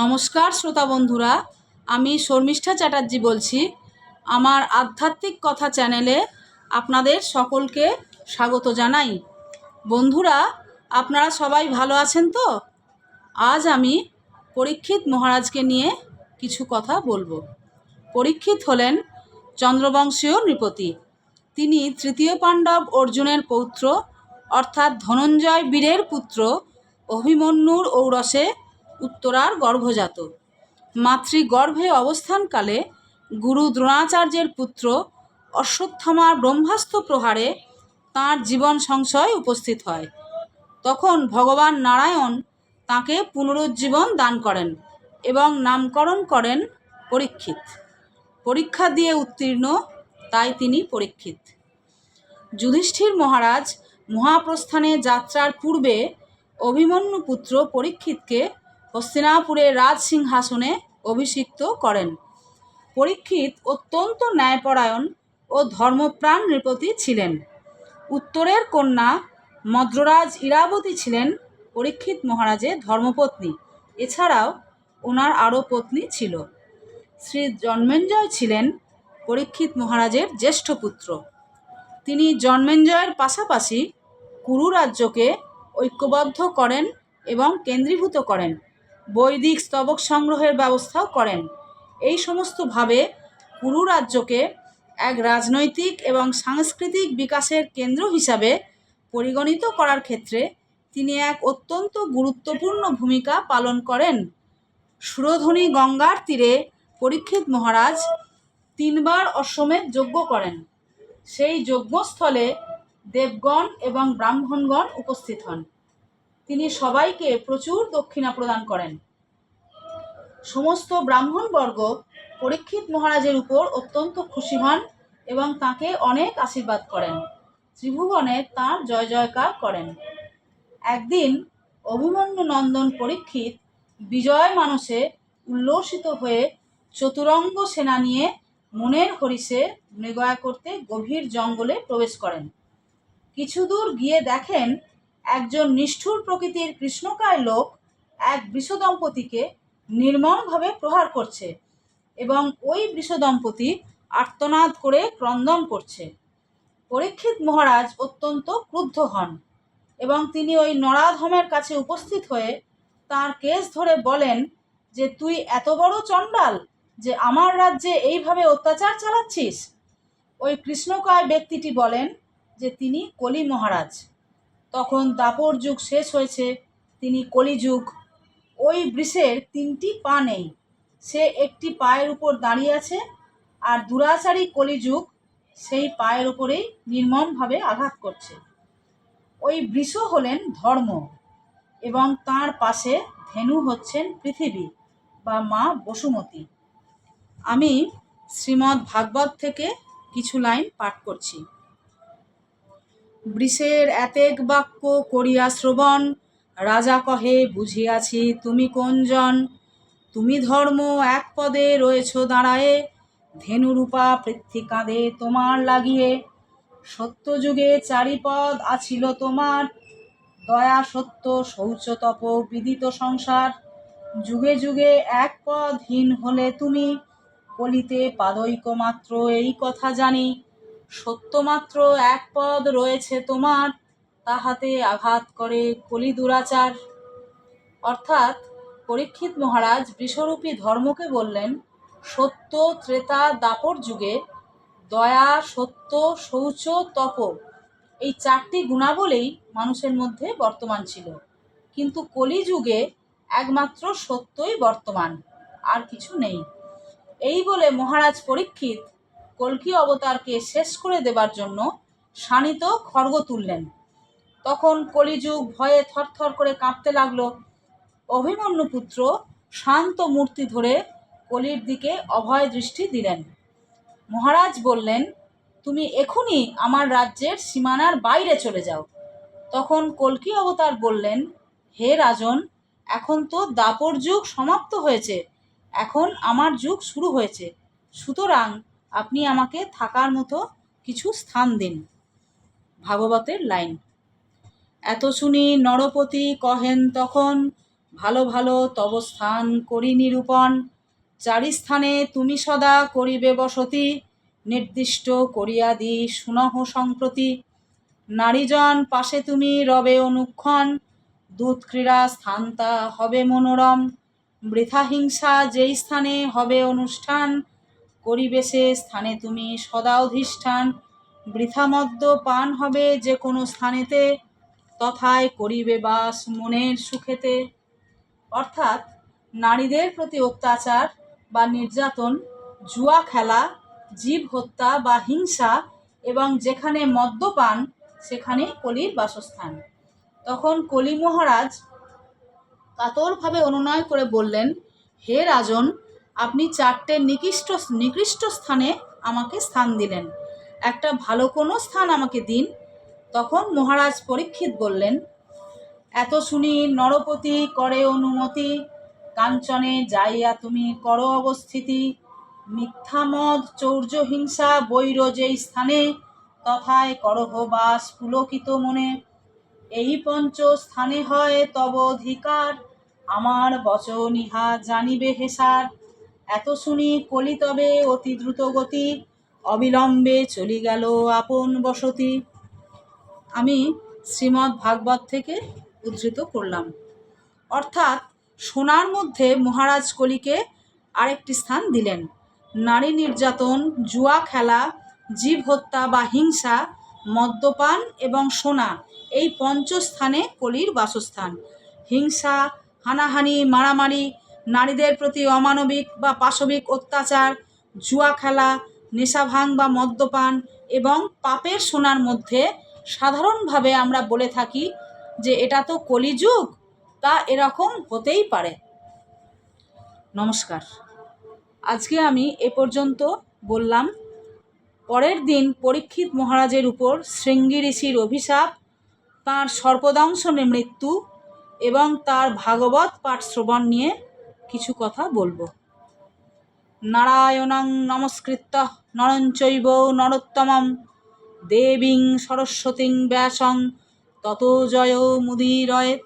নমস্কার শ্রোতা বন্ধুরা, আমি শর্মিষ্ঠা চ্যাটার্জি বলছি। আমার আধ্যাত্মিক কথা চ্যানেলে আপনাদের সকলকে স্বাগত জানাই। বন্ধুরা, আপনারা সবাই ভালো আছেন তো? আজ আমি পরীক্ষিত মহারাজকে নিয়ে কিছু কথা বলব। পরীক্ষিত হলেন চন্দ্রবংশীয় নৃপতি। তিনি তৃতীয় পাণ্ডব অর্জুনের পৌত্র, অর্থাৎ ধনঞ্জয় বীরের পুত্র অভিমন্যুর ঔরসে উত্তরার গর্ভজাত। মাতৃগর্ভে অবস্থানকালে গুরু দ্রোণাচার্যের পুত্র অশ্বত্থামার ব্রহ্মাস্ত্র প্রহারে তাঁর জীবন সংশয় উপস্থিত হয়। তখন ভগবান নারায়ণ তাকে পুনরুজ্জীবন দান করেন এবং নামকরণ করেন পরীক্ষিত। পরীক্ষা দিয়ে উত্তীর্ণ, তাই তিনি পরীক্ষিত। যুধিষ্ঠির মহারাজ মহাপ্রস্থানে যাত্রার পূর্বে অভিমন্যু পুত্র পরীক্ষিতকে হস্তিনাপুরের রাজ সিংহাসনে অভিষিক্ত করেন। পরীক্ষিত অত্যন্ত ন্যায়পরায়ণ ও ধর্মপ্রাণ নৃপতি ছিলেন। উত্তরের কন্যা মদ্ররাজ ইরাবতী ছিলেন পরীক্ষিত মহারাজের ধর্মপত্নী। এছাড়াও ওনার আরও পত্নী ছিল। শ্রী জন্মেঞ্জয় ছিলেন পরীক্ষিত মহারাজের জ্যেষ্ঠ পুত্র। তিনি জন্মেঞ্জয়ের পাশাপাশি কুরু রাজ্যকে ঐক্যবদ্ধ করেন এবং কেন্দ্রীভূত করেন। বৈদিক স্তবক সংগ্রহের ব্যবস্থাও করেন। এই সমস্তভাবে কুরু রাজ্যকে এক রাজনৈতিক এবং সাংস্কৃতিক বিকাশের কেন্দ্র হিসাবে পরিগণিত করার ক্ষেত্রে তিনি এক অত্যন্ত গুরুত্বপূর্ণ ভূমিকা পালন করেন। সুরধনী গঙ্গার তীরে পরীক্ষিত মহারাজ তিনবার অশ্বমেধ যজ্ঞ করেন। সেই যজ্ঞস্থলে দেবগণ এবং ব্রাহ্মণগণ উপস্থিত হন। তিনি সবাইকে প্রচুর দক্ষিণা প্রদান করেন। সমস্ত ব্রাহ্মণবর্গ পরীক্ষিত মহারাজের উপর অত্যন্ত খুশি হন এবং তাকে অনেক আশীর্বাদ করেন। ত্রিভুবনে তাঁর জয় জয়কার করেন। একদিন অভিমন্যু নন্দন পরীক্ষিত বিজয় মানুষে উল্লসিত হয়ে চতুরঙ্গ সেনা নিয়ে মনের হরিষে মৃগয়া করতে গভীর জঙ্গলে প্রবেশ করেন। কিছু দূর গিয়ে দেখেন একজন নিষ্ঠুর প্রকৃতির কৃষ্ণকায় লোক এক বৃষদম্পতিকে নির্মমভাবে প্রহার করছে এবং ওই বৃষদম্পতি আর্তনাদ করে ক্রন্দন করছে। পরীক্ষিত মহারাজ অত্যন্ত ক্রুদ্ধ হন এবং তিনি ওই নরাধমের কাছে উপস্থিত হয়ে তার কেস ধরে বলেন যে, তুই এত বড় চণ্ডাল, যে আমার রাজ্যে এইভাবে অত্যাচার চালাচ্ছিস? ওই কৃষ্ণকায় ব্যক্তিটি বলেন যে, তিনি কলি মহারাজ। তখন দাপর যুগ শেষ হয়েছে, তিনি কলিযুগ। ওই বৃষের তিনটি পা নেই। সে একটি পায়ের উপর দাঁড়িয়ে আছে আর দুরাচারী কলিযুগ সেই পায়ের উপরেই নির্মমভাবে আঘাত করছে। ওই বৃষ হলেন ধর্ম এবং তার পাশে ধেনু হচ্ছেন পৃথিবী বা মা বসুমতী। আমি শ্রীমদ্ ভাগবত থেকে কিছু লাইন পাঠ করছি। বৃষের এতেক বাক্য করিয়া শ্রবণ। রাজা কহে, বুঝিয়াছি তুমি কোনজন? তুমি ধর্ম, এক পদে রয়েছ দাঁড়ায়ে। ধেনুরূপা পৃথ্বী কাঁধে তোমার লাগিয়ে। সত্যযুগে চারিপদ আছিল তোমার। দয়া, সত্য, শৌচ, তপ, বিদিত সংসার। যুগে যুগে এক পদহীন হলে তুমি। কলিতে পাদৈক মাত্র এই কথা জানি। সত্যমাত্র এক পদ রয়েছে তোমার, তাহাতে আঘাত করে কলি দুরাচার অর্থাৎ পরীক্ষিত মহারাজ বিশ্বরূপী ধর্মকে বললেন, সত্য ত্রেতা দাপর যুগে দয়া, সত্য, শৌচ, তপ এই চারটি গুণাবলেই মানুষের মধ্যে বর্তমান ছিল। কিন্তু কলিযুগে একমাত্র সত্যই বর্তমান, আর কিছু নেই। এই বলে মহারাজ পরীক্ষিত কল্কি অবতারকে শেষ করে দেবার জন্য শানিত খর্গ তুললেন। তখন কলিযুগ ভয়ে থরথর করে কাঁপতে লাগল। অভিমন্যু পুত্র শান্ত মূর্তি ধরে কলির দিকে অভয় দৃষ্টি দিলেন। মহারাজ বললেন, তুমি এখনই আমার রাজ্যের সীমানার বাইরে চলে যাও। তখন কল্কি অবতার বললেন, হে রাজন, এখন তো দাপর যুগ সমাপ্ত হয়েছে। এখন আমার যুগ শুরু হয়েছে। সুতরাং আপনি আমাকে থাকার মতো কিছু স্থান দিন। ভাগবতের লাইন। এত শুনি নরপতি কহেন তখন, ভালো ভালো তব স্থান করি নিরূপণ। চারি স্থানে তুমি সদা করিবে বসতি, নির্দিষ্ট করিয়া দি সুনহ সম্প্রতি। নারীজন পাশে তুমি রবে অনুক্ষণ দুধ ক্রীড়া স্থানতা হবে মনোরম। বৃথা হিংসা যেই স্থানে হবে অনুষ্ঠান করিবে সে স্থানে তুমি সদা অধিষ্ঠান। বৃথা মদ্য পান হবে যে কোনো স্থানেতে, তথায় করিবে বাস মনের সুখেতে। অর্থাৎ নারীদের প্রতি অত্যাচার বা নির্যাতন, জুয়া খেলা, জীব হত্যা বা হিংসা এবং যেখানে মদ্যপান সেখানে কলির বাসস্থান। তখন কলি মহারাজ কাতরভাবে অনুনয় করে বললেন, হে রাজন আপনি চারটে নিকৃষ্ট নিকৃষ্ট স্থানে আমাকে স্থান দিলেন। একটা ভালো কোনো স্থান আমাকে দিন। তখন মহারাজ পরীক্ষিত বললেন, এত শুনি নরপতি করে অনুমতি, কাঞ্চনে যাইয়া তুমি করো অবস্থিতি। মিথ্যামদ চৌর্য হিংসা, বৈর যেই স্থানে, তথায় করহ বাস পুলকিত মনে। এই পঞ্চ স্থানে হয় তব অধিকার, আমার বচন ইহা জানিবে হেসার। এত শুনি কলি তবে অতি দ্রুত গতি, অবিলম্বে চলি গেল আপন বসতি। আমি শ্রীমদ্ ভাগবত থেকে উদ্ধৃত করলাম। অর্থাৎ সোনার মধ্যে মহারাজ কলিকে আরেকটি স্থান দিলেন। নারী নির্যাতন, জুয়া খেলা, জীব হত্যা বা হিংসা, মদ্যপান এবং সোনা এই পঞ্চস্থানে কলির বাসস্থান। হিংসা, হানাহানি, মারামারি নারীদের প্রতি অমানবিক বা পাশবিক অত্যাচার, জুয়া খেলা, নেশাভাং বা মদ্যপান এবং পাপের সোনার মধ্যে সাধারণভাবে আমরা বলে থাকি যে এটা তো কলিযুগ, তা এরকম হতেই পারে। নমস্কার। আজকে আমি এ পর্যন্ত বললাম, পরের দিন পরীক্ষিত মহারাজের উপর শৃঙ্গি ঋষির অভিশাপ, তাঁর সর্পদংশনে মৃত্যু এবং তার ভাগবত পাঠ শ্রবণ নিয়ে কিছু কথা বলব। নারায়ণং নমস্কৃত্য নরঞ্চৈব নরোত্তমম। দেবীং সরস্বতীং ব্যাসং। তত জয় মুদিরয়েত।